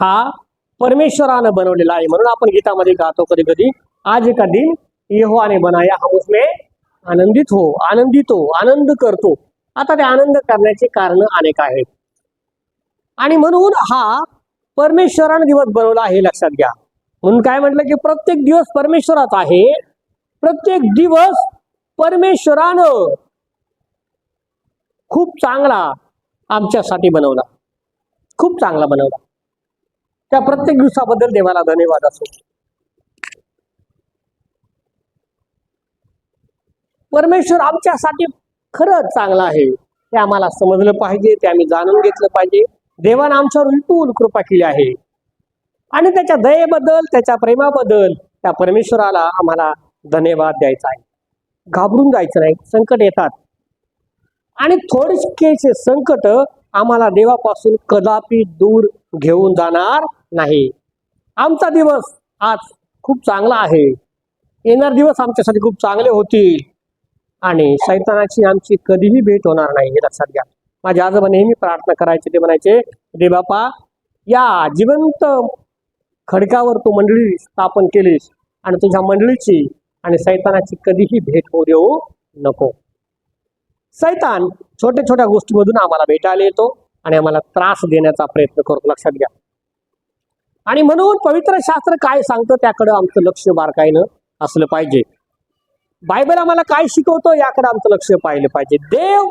हा परमेश्वरानं बनवलेला आहे. म्हणून आपण गीतामध्ये गातो कधी कधी आज एका दिन यहोवाने बनाया हम उसमे. आनंदित हो आनंदित हो आनंद करतो. आता ते आनंद करण्याचे कारण अनेक आहेत. आणि म्हणून हा परमेश्वरानं दिवस बनवला आहे लक्षात घ्या. म्हणून काय म्हटलं की प्रत्येक दिवस परमेश्वराचा आहे. प्रत्येक दिवस परमेश्वरानं खूप चांगला आमच्यासाठी बनवला. खूप चांगला बनवला. त्या प्रत्येक दिवसाबद्दल देवाला धन्यवाद असो परमेश्वर आमच्यासाठी खरंच चांगला आहे. ते आम्हाला समजलं पाहिजे ते आम्ही जाणून घेतलं पाहिजे. देवानं आमच्यावर विपुल कृपा केली आहे. आणि त्याच्या दयेबद्दल त्याच्या प्रेमाबद्दल त्या परमेश्वराला आम्हाला धन्यवाद द्यायचा आहे. घाबरून जायचं नाही संकट येतात. आणि थोडकेचे संकट आम्हाला देवापासून कदापि दूर घेऊन जाणार नाही. आमचा दिवस आज खूप चांगला आहे. येणार दिवस आमच्यासाठी खूप चांगले होतील. आणि सैतानाची आमची कधीही भेट होणार नाही हे लक्षात घ्या. माझे आजोबा नेहमी प्रार्थना करायचे ते म्हणायचे रे बापा या जिवंत खडकावर तू मंडळी स्थापन केलीस आणि तुझ्या मंडळीची आणि सैतानाची कधीही भेट होऊ देऊ नको. सैतान छोट्या छोट्या गोष्टीमधून आम्हाला भेटायला येतो आणि आम्हाला त्रास देण्याचा प्रयत्न करतो लक्षात घ्या. आणि म्हणून पवित्र शास्त्र काय सांगतं त्याकडं आमचं लक्ष बारकाईनं असलं पाहिजे. बायबल आम्हाला काय शिकवतो याकडे आमचं लक्ष पाहिलं पाहिजे. देव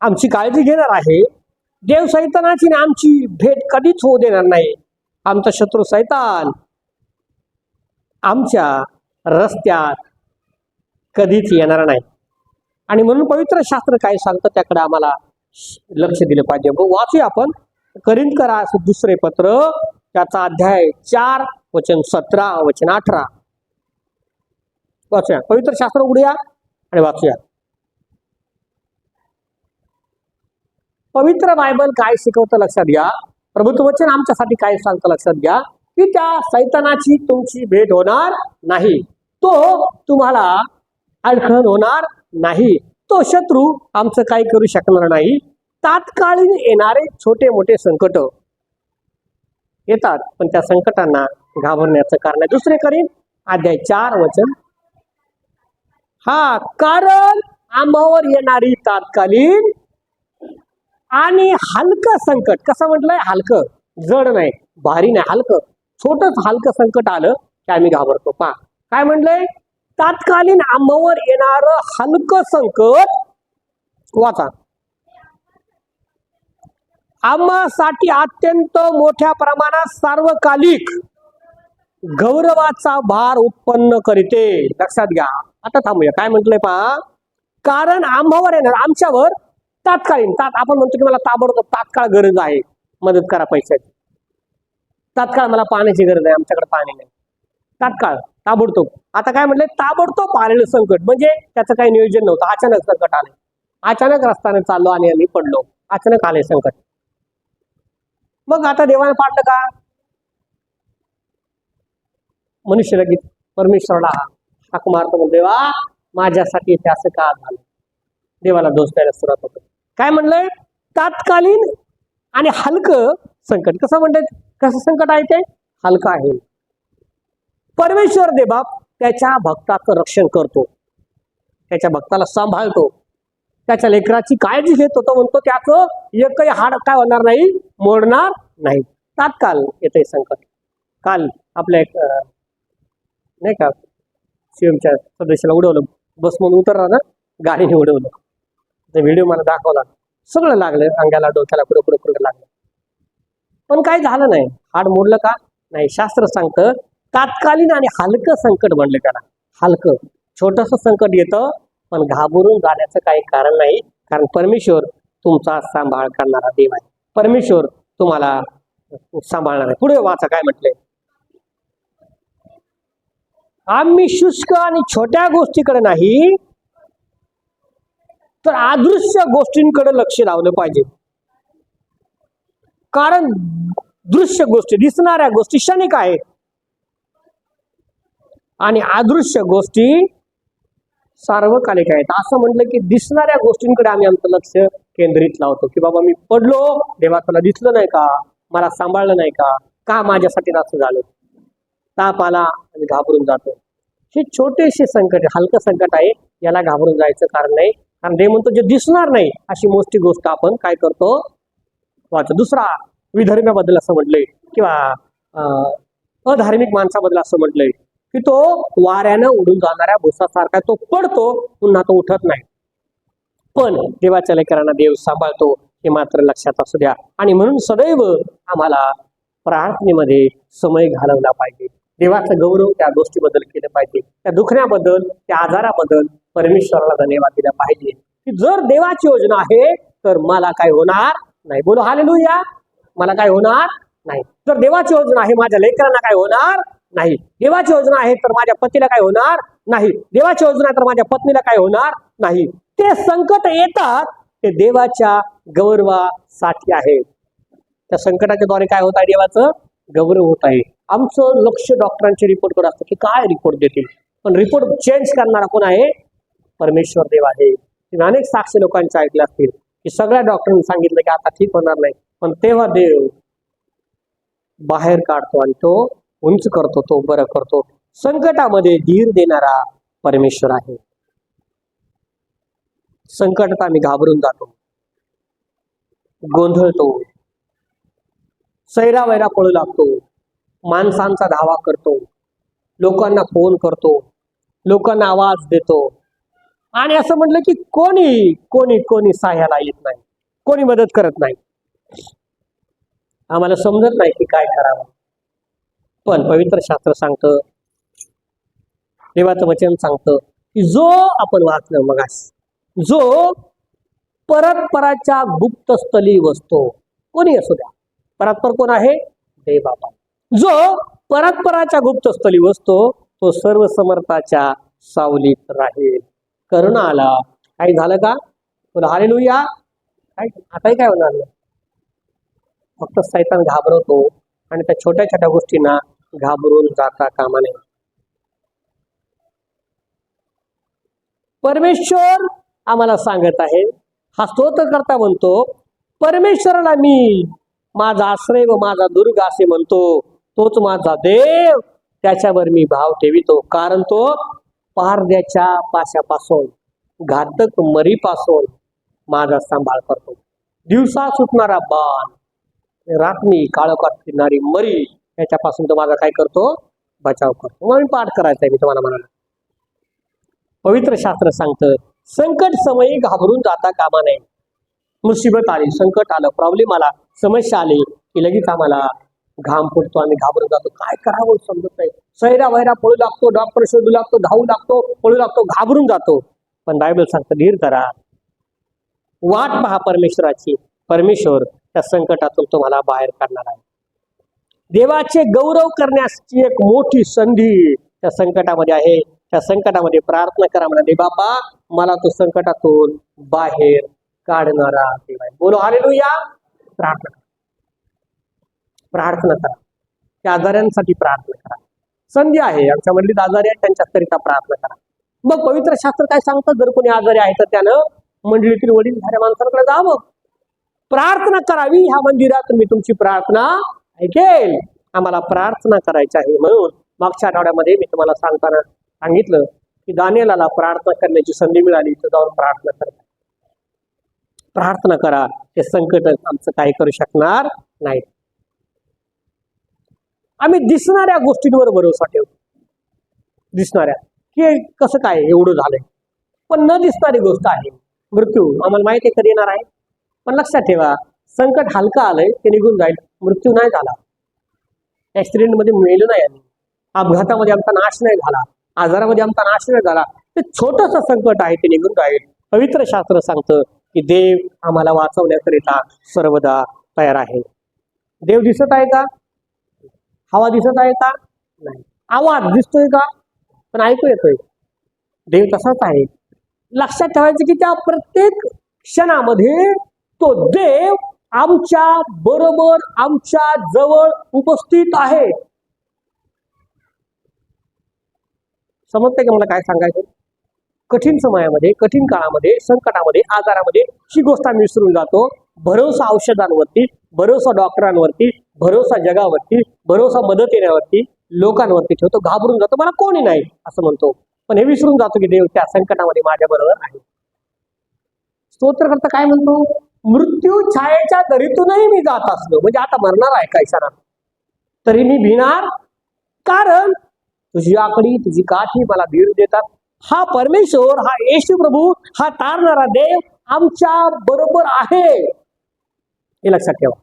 आमची काळजी घेणार आहे. देव सैतानाची आमची भेट कधीच होऊ देणार नाही. आमचा शत्रू सैतान आमच्या रस्त्यात कधीच येणार नाही. आणि म्हणून पवित्र शास्त्र काय सांगतं त्याकडे आम्हाला लक्ष दिलं पाहिजे. मग वाचूया आपण. करीन करा दुसरे पत्र त्याचा अध्याय चार वचन सतरा वचन अठरा. वाचूया. पवित्र शास्त्र उघडूया आणि वाचूया. पवित्र बायबल काय शिकवतं लक्षात घ्या. प्रभुत्व वचन आमच्यासाठी काय सांगतं लक्षात घ्या. की त्या सैतानाची तुमची भेट होणार नाही. तो तुम्हाला अडखण होणार नाही. तो शत्रू आमचं काही करू शकणार नाही. तात्कालीन येणारे छोटे मोठे संकट येतात पण त्या संकटांना घाबरण्याचं कारण आहे. दुसरे करीन अध्याय चार वचन. हा कारण आम्हावर येणारी तात्कालीन आणि हलकं संकट. कसं म्हटलंय? हलकं. जड नाही भारी नाही हलकं. छोटच हलकं संकट आलं की आम्ही घाबरतो. पा काय म्हणलंय तात्कालीन आम्हावर येणार हलकं संकट वाचा. आम्हासाठी अत्यंत मोठ्या प्रमाणात सार्वकालिक गौरवाचा भार उत्पन्न करीते. लक्षात घ्या. आता थांबूया. काय म्हटलंय पहा? कारण आम्हावर येणार आमच्यावर तात्कालीन तात आपण म्हणतो की मला ताबडतोब तात्काळ गरज आहे. मदत करा पैशाची. तात्काळ मला पाण्याची गरज आहे आमच्याकडे पाणी नाही. तात्काळ ताबडतोब. आता काय म्हटलंय? ताबडतोब आलेलं संकट. म्हणजे त्याचं काही नियोजन नव्हतं. अचानक संकट आले अचानक रस्त्याने चाललो आणि आम्ही पडलो. अचानक आले संकट. मग आता देवाने पाडलं का? मनुष्य लगेच परमेश्वराला हाक मारतो म्हणतो देवा माझ्यासाठी ते असं का झालं? देवाला दोष द्यायला सुरुवात होतो. काय म्हणलंय? तात्कालीन आणि हलकं संकट. कसं म्हणतात? कसं संकट आहे ते? हलकं आहे. परमेश्वर देबाप त्याच्या भक्ताचं रक्षण करतो. त्याच्या भक्ताला सांभाळतो. त्याच्या लेकराची काळजी घेतो तो म्हणतो त्याचं एकही हाड काय होणार नाही मोडणार नाही. तात्काळ येते संकट. काल आपल्या एक नाही का सीएमच्या सदस्याला उडवलं. बस म्हणून उतरला ना गाडीने उडवलं. ते व्हिडिओ मला दाखवला. सगळं लागलं अंगाला डोक्याला कुठं कुठं कुठं लागलं. पण काय झालं नाही. हाड मोडलं का? नाही. शास्त्र सांगतं तात्कालीन आणि हलकं संकट म्हणलं त्याला. हलकं. छोटस संकट येतं पण घाबरून जाण्याचं काही कारण नाही. कारण परमेश्वर तुमचा सांभाळ करणारा देव आहे. परमेश्वर तुम्हाला सांभाळणार आहे. पुढे वाचा काय म्हटलंय? आम्ही शुष्क आणि छोट्या गोष्टीकडे नाही तर अदृश्य गोष्टींकडे लक्ष लावलं पाहिजे. कारण दृश्य गोष्टी दिसणाऱ्या गोष्टी क्षणिक आहेत. आणि अदृश्य गोष्टी सार्वकालिक आहेत. असं म्हटलं की दिसणाऱ्या गोष्टींकडे आम्ही आमचं लक्ष केंद्रित लावतो. की बाबा मी पडलो देवा तुला दिसलं नाही का? मला सांभाळलं नाही का? का माझ्यासाठी असं झालं? ताप आला आणि घाबरून जातो. हे छोटेसे संकट हलकं संकट आहे. याला घाबरून जायचं कारण नाही. कारण देव म्हणतो जे दिसणार नाही अशी मोठी गोष्ट आपण काय करतो? वाचतो. दुसरा विधर्म्याबद्दल असं म्हटलंय किंवा अं, अधार्मिक माणसाबद्दल असं म्हटलंय. की तो वाऱ्यानं उडून जाणाऱ्या भुसासारखा तो पडतो पुन्हा तो उठत नाही. पण देवाच्या लेकरांना देव सांभाळतो हे मात्र लक्षात असू द्या. आणि म्हणून सदैव आम्हाला प्रार्थनेमध्ये समय घालवला पाहिजे. देवाचा गौरव त्या गोष्टीबद्दल केलं पाहिजे. त्या दुखण्याबद्दल त्या आजाराबद्दल परमेश्वराला धन्यवाद दिला पाहिजे. की जर देवाची योजना आहे तर मला काय होणार नाही. बोलो हालेलुया. मला काय होणार नाही. जर देवाची योजना आहे माझ्या लेकरांना काय होणार नाही. देवाची योजना आहे तर माझ्या पतीला काय होणार नाही. देवाची योजना आहे तर माझ्या पत्नीला काय होणार नाही. ते संकट येतात ते देवाच्या गौरवासाठी आहे. त्या संकटाच्या द्वारे काय होत आहे देवाचं? गौरव होत आहे. आमचं लक्ष डॉक्टरांचे रिपोर्टकडे असतं की काय रिपोर्ट देतील. पण रिपोर्ट चेंज करणारा कोण आहे? परमेश्वर देव आहे. अनेक साक्षी लोकांचे ऐकले असतील की सगळ्या डॉक्टरांनी सांगितलं की आता ठीक होणार नाही. पण तेव्हा देव बाहेर काढतो आणि तो उंच करतो तो बरं करतो. संकटामध्ये धीर देणारा परमेश्वर आहे. संकटात आम्ही घाबरून जातो. गोंधळतो. सैरा वैरा पळू लागतो. माणसांचा धावा करतो. लोकांना फोन करतो. लोकांना आवाज देतो. आणि असं म्हटलं की कोणी कोणी कोणी सहाय्याला येत नाही. कोणी मदत करत नाही. आम्हाला समजत नाही की काय करावं. पण पवित्र शास्त्र सांगतं देवाचं वचन सांगतं की जो आपण वाचलं मगास जो परस्पराच्या गुप्तस्थली वसतो कोणी असू द्या परस्पर कोण आहे? देव बाबा. जो परस्पराच्या गुप्तस्थली वसतो तो सर्व समर्थाच्या सावलीत राहील. करुणा आला काही झालं का? तुला हालेलुया. काय आताही काय होणार नाही. फक्त सैतान घाबरवतो. आणि त्या छोट्या छोट्या गोष्टींना घाबरून जाता कामा नये. परमेश्वर आम्हाला सांगत आहे हा स्तोत्र करता म्हणतो परमेश्वराला मी माझा आश्रय व माझा दुर्ग असे म्हणतो. तोच माझा देव त्याच्यावर मी भाव ठेवितो. कारण तो पारद्याच्या पाशापासून घातक मरीपासून माझा सांभाळ करतो. दिवसा सुटणारा बाण राखणी काळोखात फिरणारी मरी याच्यापासून तो माझा काय करतो? बचाव करतो. म्हणून पाठ करायचा आहे मी तुम्हाला म्हणाला पवित्र शास्त्र सांगतं संकट समयी घाबरून जाता कामा नये. मुसीबत आली संकट आलं प्रॉब्लेम आला समस्या आली की लगेच आम्हाला घाम फुटतो आम्ही घाबरून जातो. काय करावं समजत नाही. सैरा वैरा पळू लागतो डॉक्टर शोधू लागतो धावू लागतो पळू लागतो घाबरून जातो. पण बायबल सांगतं धीर करा वाट पहा परमेश्वराची. परमेश्वर त्या संकटातून तुम्हाला बाहेर काढणार आहे. देवाचे गौरव करण्याची एक मोठी संधी त्या संकटामध्ये आहे. त्या संकटामध्ये प्रार्थना करा म्हणाले बापा मला तो संकटातून बाहेर काढणारा देव आहे. बोलो या प्रार्थना करा. प्रार्थना करा. त्या आजाऱ्यांसाठी प्रार्थना करा. संधी आहे. आमच्या मंडळीत आजारी आहेत त्यांच्याकरिता प्रार्थना करा. मग पवित्र शास्त्र काय सांगतं? जर कोणी आजारी आहे तर त्यानं मंडळीतील वडील झाल्या माणसांकडे जावं. प्रार्थना करावी ह्या मंदिरात मी तुमची प्रार्थना ऐकेल. आम्हाला प्रार्थना करायची आहे म्हणून मागच्या आठवड्यामध्ये मी तुम्हाला सांगताना सांगितलं की दानियाला प्रार्थना करण्याची संधी मिळाली तर जाऊन प्रार्थना करा. प्रार्थना करा. ते संकट आमचं काही करू शकणार नाही. आम्ही दिसणाऱ्या गोष्टींवर भरोसा ठेवतो. दिसणाऱ्या. की कसं काय एवढं झालंय. पण न दिसणारी गोष्ट आहे. मृत्यू. आम्हाला माहिती कधी येणार आहे? पण लक्षात ठेवा संकट हलका आलंय ते निघून जाईल मृत्यू नाही झाला. ऍक्सिडेंटमध्ये मेलं नाही आम्ही. अपघातामध्ये आमचा नाश नाही झाला आजारामध्ये आमचा नाश नाही झाला. ते छोटस संकट आहे ते निघून जाईल. पवित्र शास्त्र सांगतं की देव आम्हाला वाचवण्याकरिता सर्वदा तयार आहे. देव दिसत आहे का? हवा दिसत आहे का? नाही. आवाज दिसतोय का? पण ऐकू येतोय. देव तसाच आहे. लक्षात ठेवायचं की त्या प्रत्येक क्षणामध्ये तो देव आमच्या बरोबर आमच्या जवळ उपस्थित आहे. समजतंय का मला काय सांगायचं? कठीण समयामध्ये कठीण काळामध्ये संकटामध्ये आजारामध्ये ही गोष्ट आम्ही विसरून जातो. भरोसा औषधांवरती भरोसा डॉक्टरांवरती भरोसा जगावरती भरोसा मदत येण्यावरती लोकांवरती ठेवतो घाबरून जातो. मला कोणी नाही असं म्हणतो. पण हे विसरून जातो की देव त्या संकटामध्ये माझ्या बरोबर आहे. स्तोत्र करता काय म्हणतो? मृत्यू छायेच्या दरीतूनही मी जात असलो. म्हणजे आता मरणार आहे काय सरा तरी मी भिणार. कारण तुझी आकडी तुझी काठी मला धीर देतात. हा परमेश्वर हा येशू प्रभू हा तारणारा देव आमच्या बरोबर आहे. हे लक्षात ठेवा.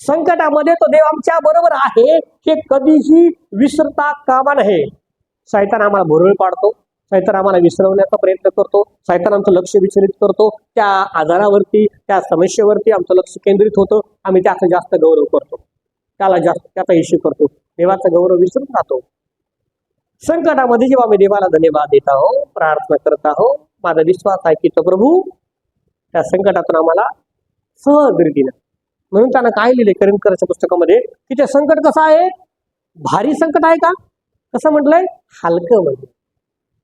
संकटामध्ये तो देव आमच्या बरोबर आहे हे कधीही विसरता कामा नये. सायतान आम्हाला भुरळ पाडतो. सैतान आम्हाला विसरवण्याचा प्रयत्न करतो. सैतान आमचं लक्ष विचलित करतो. त्या आजारावरती त्या समस्येवरती आमचं लक्ष केंद्रित होतं. आम्ही त्याचा जास्त गौरव करतो. त्याला जास्त त्याचा इश्यू करतो. देवाचा गौरव विसरून राहतो. संकटामध्ये जेव्हा आम्ही देवाला धन्यवाद देत आहो प्रार्थना करत आहो माझा विश्वास आहे की तो प्रभू त्या संकटातून आम्हाला सहज रीतीनं म्हणून त्यानं काय लिहिले करिंदकराच्या पुस्तकामध्ये की ते संकट कसं आहे? भारी संकट आहे का? कसं म्हटलंय? हलकं म्हणजे.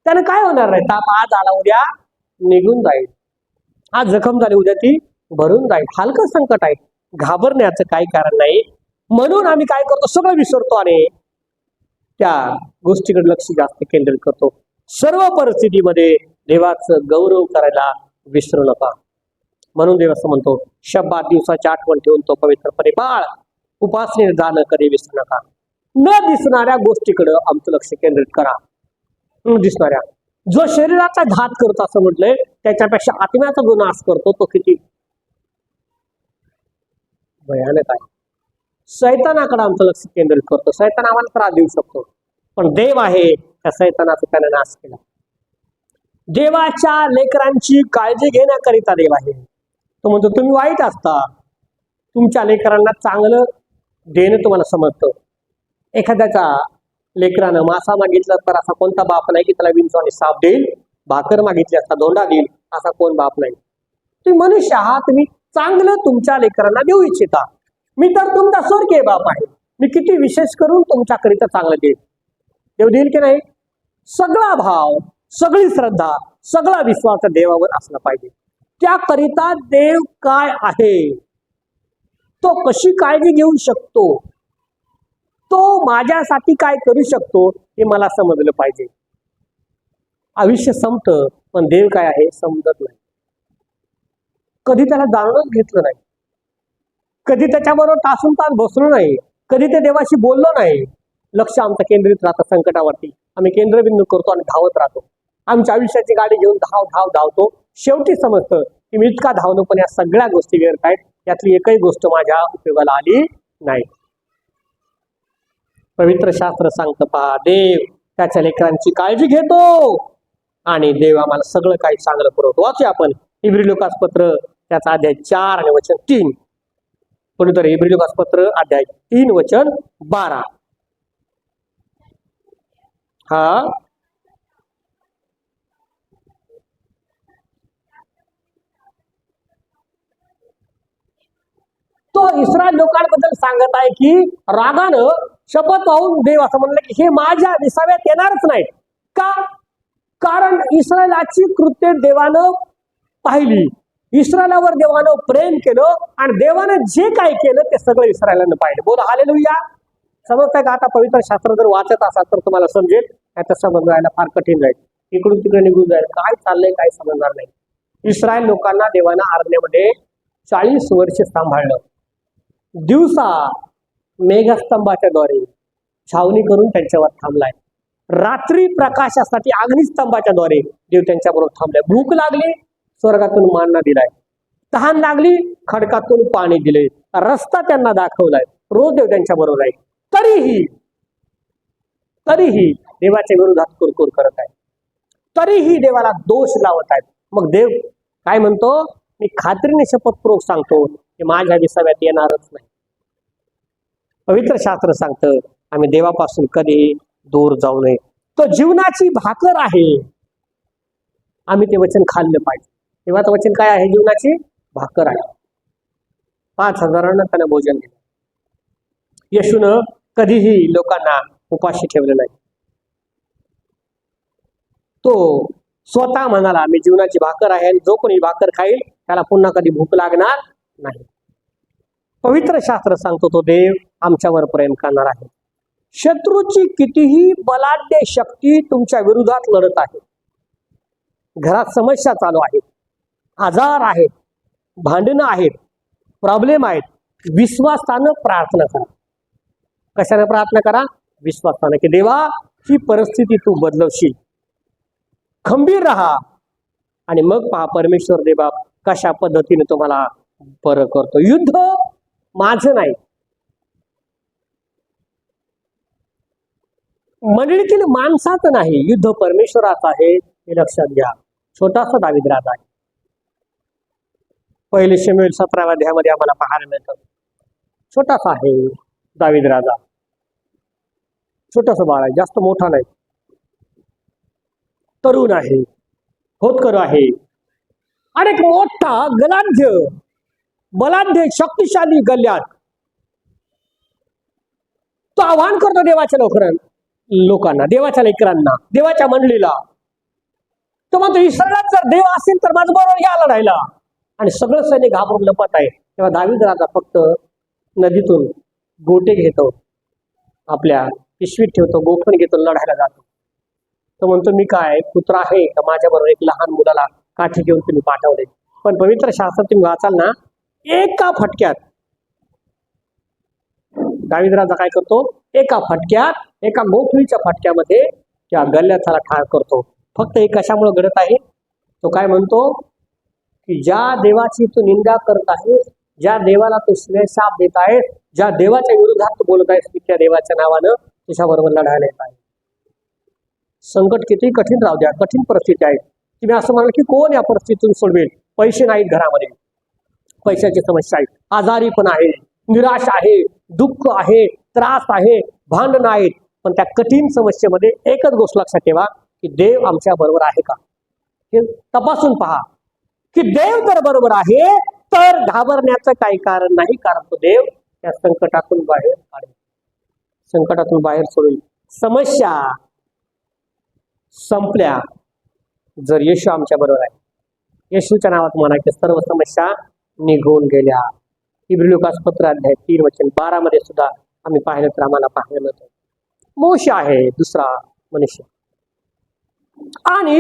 त्यानं काय होणार नाही? ताप आज आला उद्या निघून जाईल. आज जखम झाली उद्या ती भरून जाईल. हलकं संकट आहे. घाबरण्याचं काही कारण नाही. म्हणून आम्ही काय करतो? सगळं विसरतो आणि त्या गोष्टीकडे लक्ष जास्त केंद्रित करतो. सर्व परिस्थितीमध्ये देवाचं गौरव करायला विसरू नका. म्हणून देव असं म्हणतो शब्दात दिवसाची आठवण ठेवून तो पवित्रपणे बाळ उपासने जाणं कधी विसरू नका. न दिसणाऱ्या गोष्टीकडे आमचं लक्ष केंद्रित करा. दिसणाऱ्या जो शरीराचा घात करतो असं म्हटलंय त्याच्यापेक्षा आत्म्याचा जो नाश करतो तो किती? भयानक आहे. सैतानाकडे आमचं लक्ष केंद्रित करतो. सैतान आम्हाला त्रास देऊ शकतो. पण देव आहे त्या सैतानाचा त्याने नाश केला. देवाच्या लेकरांची काळजी घेण्याकरिता देव आहे. तो म्हणतो तुम्ही वाईट असता. तुमच्या लेकरांना चांगलं देणं तुम्हाला समजतं. एखाद्याचा लेकरानं मासा मागितला तर असा कोणता बाप नाही की त्याला विंचवाने साप देईल? भाकर मागितली असता दोंडा देईल? असा कोण बाप नाही. तुम्ही मनुष्य आहात तुम्ही चांगलं तुमच्या लेकरांना देऊ इच्छिता. मी तर तुमचा स्वर्गीय बाप आहे. मी किती विशेष करून तुमच्याकरिता चांगलं देईल. देव देईल की नाही? सगळा भाव सगळी श्रद्धा सगळा विश्वास देवावर असला पाहिजे. त्याकरिता देव काय आहे? तो कशी काळजी घेऊ शकतो? तो माझ्यासाठी काय करू शकतो हे मला समजलं पाहिजे. आयुष्य संपतं पण देव काय आहे समजत नाही. कधी त्याला जाणूनच घेतलं नाही. कधी त्याच्याबरोबर तासून तास बसलो नाही. कधी ते देवाशी बोललो नाही. लक्ष आमचं केंद्रित राहतं संकटावरती. आम्ही केंद्रबिंदू करतो आणि धावत राहतो. आमच्या आयुष्याची गाडी घेऊन धाव धाव धावतो. शेवटी समजतं की मी इतका धावलो पण या सगळ्या गोष्टी व्यर्थ आहेत. यातली एकही गोष्ट माझ्या उपयोगाला आली नाही. पवित्र शास्त्र सांगतं पहा देव त्याच्या लेकरांची काळजी घेतो आणि देव आम्हाला सगळं काही चांगलं पुरवतो. वाचूया आपण इब्री लोकास पत्र त्याचा अध्याय चार आणि वचन तीन. कोणीतरी इब्री लोकास पत्र अध्याय तीन वचन बारा. हा. तो इस्रायल लोकांबद्दल सांगत आहे की रागानं शपथ पाहून देव असं म्हणलं की हे माझ्या विसाव्यात येणारच नाही का? कारण इस्रायलाची कृत्य देवानं पाहिली. इस्रायलावर देवानं प्रेम केलं आणि देवानं जे काय केलं ते सगळं इस्रायलानं पाहिलं. बोला हालेलुया. समजतंय का? आता पवित्र शास्त्र जर वाचत असाल तर तुम्हाला समजेल त्याचं समजायला फार कठीण जाईल. इकडून तिकडे निघून जाईल. काय चाललंय काय समजणार नाही. इस्रायल लोकांना देवानं आरण्यामध्ये चाळीस वर्ष सांभाळलं. दिवसा मेघस्तंभाच्याद्वारे छावणी करून त्यांच्यावर थांबलाय. रात्री प्रकाशासाठी अग्निस्तंभाच्या द्वारे देव त्यांच्याबरोबर थांबलाय. भूक लागली स्वर्गातून मानना दिलाय. तहान लागली खडकातून पाणी दिले रस्ता त्यांना दाखवलाय. रोज देव त्यांच्या बरोबर आहे तरीही तरीही देवाच्या विरोधात कुरकुर करत आहे. तरीही देवाला दोष लावत आहेत. मग देव काय म्हणतो? मी खात्रीने शपथपूर्वक सांगतो. की माझ्या विसाव्यात येणारच नाही. पवित्र शास्त्र सांगतं आम्ही देवापासून कधी दूर जाऊ नये. तो जीवनाची भाकर आहे. आम्ही ते वचन खाल्लं पाहिजे. देवाचं वचन काय आहे? जीवनाची भाकर आहे. पाच हजारांना त्यानं भोजन दिलं. येशून कधीही लोकांना उपाशी ठेवलं नाही. तो स्वतः म्हणाला मी जीवनाची भाकर आहे आणि जो कोणी भाकर खाईल त्याला पुन्हा कधी भूक लागणार नाही. पवित्र शास्त्र सांगतो तो देव आमच्यावर प्रेम करणार आहे. शत्रूची कितीही बलाढ्य शक्ती तुमच्या विरोधात लढत आहे. घरात समस्या चालू आहेत आजार आहेत. भांडणं आहेत. प्रॉब्लेम आहेत. विश्वासानं प्रार्थना करा. कशाने प्रार्थना करा? विश्वासानं की देवा ही परिस्थिती तू बदलवशील. खंबीर राहा. आणि मग पहा परमेश्वर देवा कशा पद्धतीने तुम्हाला बरं करतो. युद्ध माझं नाही. मंडळीतील माणसाचं नाही युद्ध परमेश्वराचं आहे हे लक्षात घ्या. छोटासा दाविद राजा आहे. पहिले शेमेल सतराव्या अध्यायामध्ये आम्हाला पाहायला मिळतं. छोटासा आहे दाविद राजा छोटस बाळ आहे जास्त मोठा नाही. तरुण आहे होतकर आहे. आणि एक मोठा गलाढ्य. बलाढ्य शक्तिशाली गल्ल्यात. तो आव्हान करतो देवाच्या लोकांना लोकांना देवाच्या लेकरांना देवाच्या मंडळीला. तो म्हणतो इस्रायलात जर देव असेल तर माझं बरोबर या लढायला. आणि सगळं सैनिक घाबरून लपत आहे. तेव्हा दावीद राजा फक्त नदीतून गोटे घेतो. आपल्या पिशवीत ठेवतो गोखण घेतो लढायला जातो. तो म्हणतो मी काय कुत्रा आहे का? माझ्याबरोबर एक लहान मुलाला काठी घेऊन तुम्ही पाठवले. पण पवित्र शास्त्र तुम्ही वाचाल ना एका फटक्यात. दावीद राजा काय करतो? एका फटक्यात एका मोकळीच्या फटक्यामध्ये त्या गल्ल्याचा ठार करतो. फक्त हे कशामुळे घडत आहे? तो काय म्हणतो? की ज्या देवाची तू निंदा करत आहेस ज्या देवाला तू श्रेयशाप देत आहेस ज्या देवाच्या विरोधात तू बोलत आहेस मी त्या देवाच्या नावानं तुझ्याबरोबर लढायला येत आहे. संकट किती कठीण राहू द्या कठीण परिस्थिती आहे. तुम्ही असं म्हणाल की कोण या परिस्थितीतून सोडवेल? पैसे नाहीत घरामध्ये. पैशाची समस्या आहे. आजारी पण आहे निराश आहे दुःख आहे त्रास आहे भांडण आहेत. पण त्या कठीण समस्येमध्ये एकच गोष्ट लक्षात ठेवा की देव आमच्या बरोबर आहे का? हे तपासून पहा. की देव जर बरोबर आहे तर घाबरण्याचं काही कारण नाही कारण तो देव त्या संकटातून बाहेर काढेल. संकटातून बाहेर सोडेल. समस्या संपल्या जर येशू आमच्या बरोबर आहे. येशूच्या नावात म्हणा की सर्व समस्या निघून गेल्या. इब्रिलुकास पत्र अध्याय तीन वचन बारा मध्ये सुद्धा आम्ही पाहिलं तर आम्हाला पाहायला मिळतं. मोश आहे दुसरा मनुष्य. आणि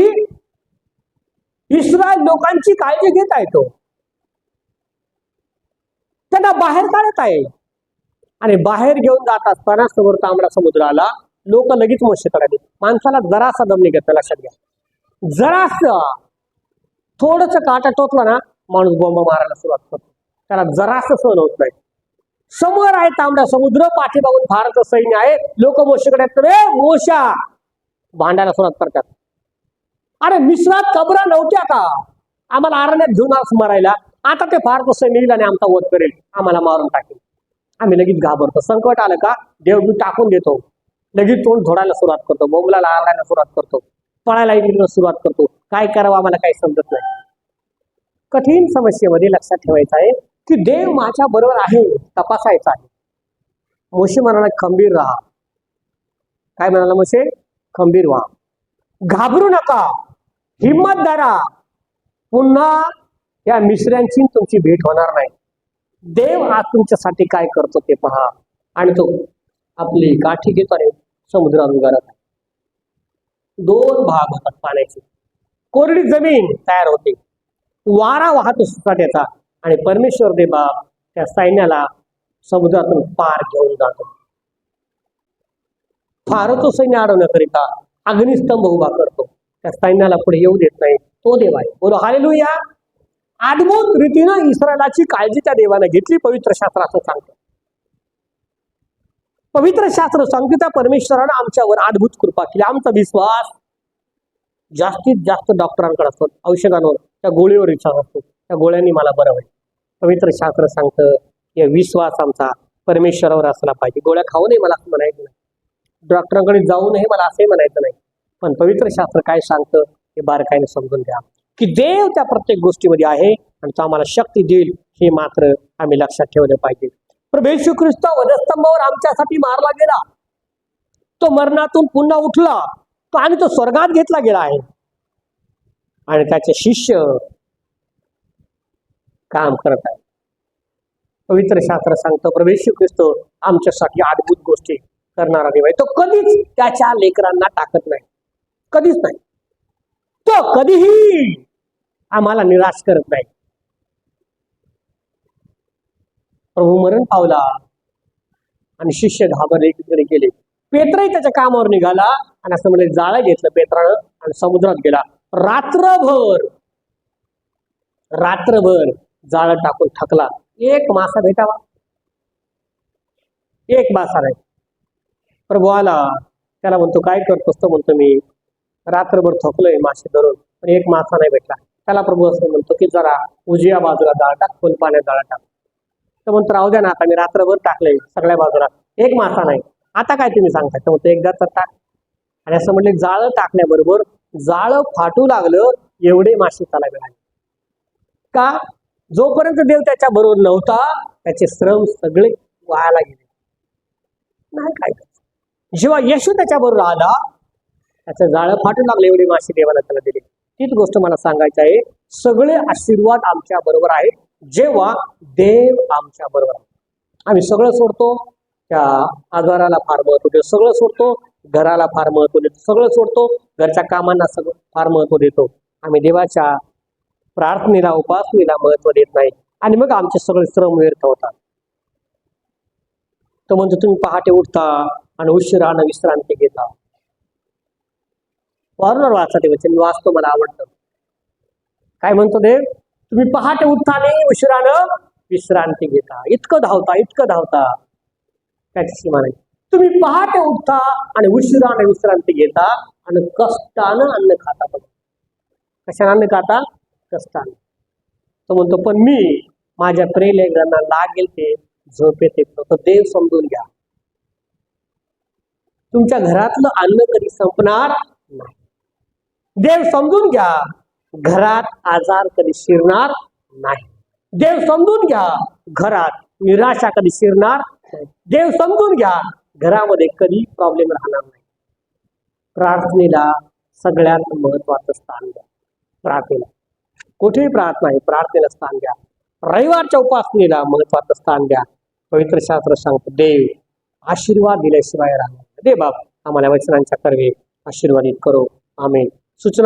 इस्रायल लोकांची काळजी घेत आहे तो. त्यांना बाहेर काढत आहे. आणि बाहेर घेऊन जात असताना समोर तांबडा समुद्राला लोक लगेच मोशेकडे माणसाला जरासा दम निघत लक्षात घ्या. जरास थोडस काटा टोचला ना माणूस बॉम्ब मारायला सुरुवात करतो. त्याला जरास सहन होत नाही. समोर आहे तांबडा समुद्र पाठीमागून भारत सैन्य आहे. लोक मोशेकडे मोशा! भांडायला सुरुवात करतात. अरे मिश्रात कबरा नव्हत्या का आम्हाला आरण्यात घेऊन आज मारायला. आता ते फार सैन्य येईल आणि आमचा वध करेल. आम्हाला मारून टाकेल. आम्ही लगेच घाबरतो. संकट आलं का? देव मी टाकून देतो. लगेच तोंड धोडायला सुरुवात करतो. बोंबला आरडायला सुरुवात करतो. पळायला सुरुवात करतो. काय करावं आम्हाला काही समजत नाही. कठीण समस्येमध्ये लक्षात ठेवायचं आहे की देव माझ्या बरोबर आहे तपासायचं आहे. मोशे म्हणाला खंबीर राहा. काय म्हणाला मोशे? खंबीर व्हा. घाबरू नका हिंमत धरा. पुन्हा या मिश्र्यांची तुमची भेट होणार नाही. देव आज तुमच्यासाठी काय करतो ते पहा. आणि तो आपली काठी घेतो आणि समुद्रात उगारत दोन भाग होतात पाण्याचे. कोरडी जमीन तयार होते. वारा वाहतो त्याचा आणि परमेश्वर देवा त्या सैन्याला समुद्रातून पार घेऊन जातो. फारतो सैन्य अडवण्याकरिता अग्निस्तंभ उभा करतो. त्या सैन्याला पुढे येऊ देत नाही. तो देव आहे. बोलो हालेलुया. अद्भुत रीतीनं इस्रायलाची काळजी त्या देवाने घेतली. पवित्र शास्त्र असं सांगतं. पवित्र शास्त्र सांगते त्या परमेश्वरानं आमच्यावर अद्भुत कृपा केली. आमचा विश्वास जास्तीत जास्त डॉक्टरांकडे असतो. औषधांवर. त्या गोळीवर विश्वास असतो. त्या गोळ्यांनी मला बरं होईल पवित्र शास्त्र सांगतं की विश्वास आमचा परमेश्वरावर असला पाहिजे. गोळ्या खाऊ नये मला असं म्हणायचं नाही. डॉक्टरांकडे जाऊ नये मला असंही म्हणायचं नाही. पण पवित्र शास्त्र काय सांगतं हे बारकाईने समजून घ्या. की देव त्या प्रत्येक गोष्टीमध्ये आहे आणि तो आम्हाला शक्ती देईल हे मात्र आम्ही लक्षात ठेवलं पाहिजे. प्रभेशू ख्रिस्त वधस्तंभावर आमच्यासाठी मारला गेला. तो मरणातून पुन्हा उठला. तो आणि तो स्वर्गात घेतला गेला आहे. आणि त्याचे शिष्य काम करत आहे पवित्र शास्त्र सांगतो प्रवेश ख्रिस्त आमच्यासाठी अद्भुत गोष्टी करणारा देव आहे. तो कधीच त्याच्या लेकरांना टाकत नाही. कधीच नाही. तो कधीही आम्हाला निराश करत नाही. प्रभू मरण पावला आणि शिष्य घाबरले तिकडे गेले. पेत्रही त्याच्या कामावर निघाला आणि असं म्हणजे जाळं घेतलं पेत्रानं आणि समुद्रात गेला. रात्रभर रात्रभर जाळं टाकून थकला. एक मासा भेटावा. एक मासा नाही. प्रभू आला त्याला म्हणतो काय करतोस तो? म्हणतो मी रात्रभर थकलोय मासे धरून पण एक मासा नाही भेटला. त्याला प्रभू असं म्हणतो की जरा उजव्या बाजूला जाळ टाक खोल पाण्यात जाळा टाक. तर म्हणतो राहू द्या ना आता मी रात्रभर टाकलंय सगळ्या बाजूला एक मासा नाही. आता काय तुम्ही सांगताय? तर म्हणतो एकदा तर टाक. आणि असं म्हणले जाळं टाकण्याबरोबर जाळं फाटू लागलं एवढे मासे त्याला मिळाले. का? जोपर्यंत देव त्याच्या बरोबर नव्हता त्याचे श्रम सगळे वायाला गेले. नाही काय जेव्हा येशू त्याच्या बरोबर आला त्याचं जाळं फाटू लागलं एवढे मासे देवाला त्याला दिले. तीच गोष्ट मला सांगायची आहे. सगळे आशीर्वाद आमच्या बरोबर आहेत. जेव्हा देव आमच्या बरोबर आहे आम्ही सगळं सोडतो. त्या आजाराला फार महत्त्व देऊ सगळं सोडतो. घराला फार महत्त्व देतो. सगळं सोडतो घरच्या कामांना सगळं फार महत्त्व देतो. आम्ही देवाच्या प्रार्थनेला उपासनेला महत्त्व देत नाही. आणि मग आमचे सगळे श्रम व्यर्थ होतात. तो म्हणतो तुम्ही पहाटे उठता आणि उशिरानं विश्रांती घेता. वारंवार वाचा ते वचन मी वाचतो मला आवडतं. काय म्हणतो देव? तुम्ही पहाटे उठता नाही उशिरानं विश्रांती घेता. इतकं धावता इतकं धावता. त्याची सीमा नाही. तुम्ही पहाटे उठता आणि उशिराने विश्रांती घेता आणि कष्टानं अन्न खाता बघा. कशानं अन्न खाता? कष्टानं. तो म्हणतो पण मी माझ्या प्रेलेकरांना लागेल ते झोप येते तो देव समजून घ्या. तुमच्या घरातलं अन्न कधी संपणार नाही. देव समजून घ्या घरात आजार कधी शिरणार नाही. देव समजून घ्या घरात निराशा कधी शिरणार नाही. देव समजून घ्या घरामध्ये कधी प्रॉब्लेम राहणार नाही. प्रार्थनेला सगळ्यात महत्वाचं स्थान द्या. प्रार्थनेला. कुठेही प्रार्थना आहे प्रार्थनेला स्थान द्या. रविवारच्या उपासनेला महत्वाचं स्थान द्या. पवित्र शास्त्र सांगतो देव आशीर्वाद दिल्याशिवाय राहणार दे बाप आम्हाला वचनांच्या कर्वे आशीर्वादित करो. आम्ही सूचना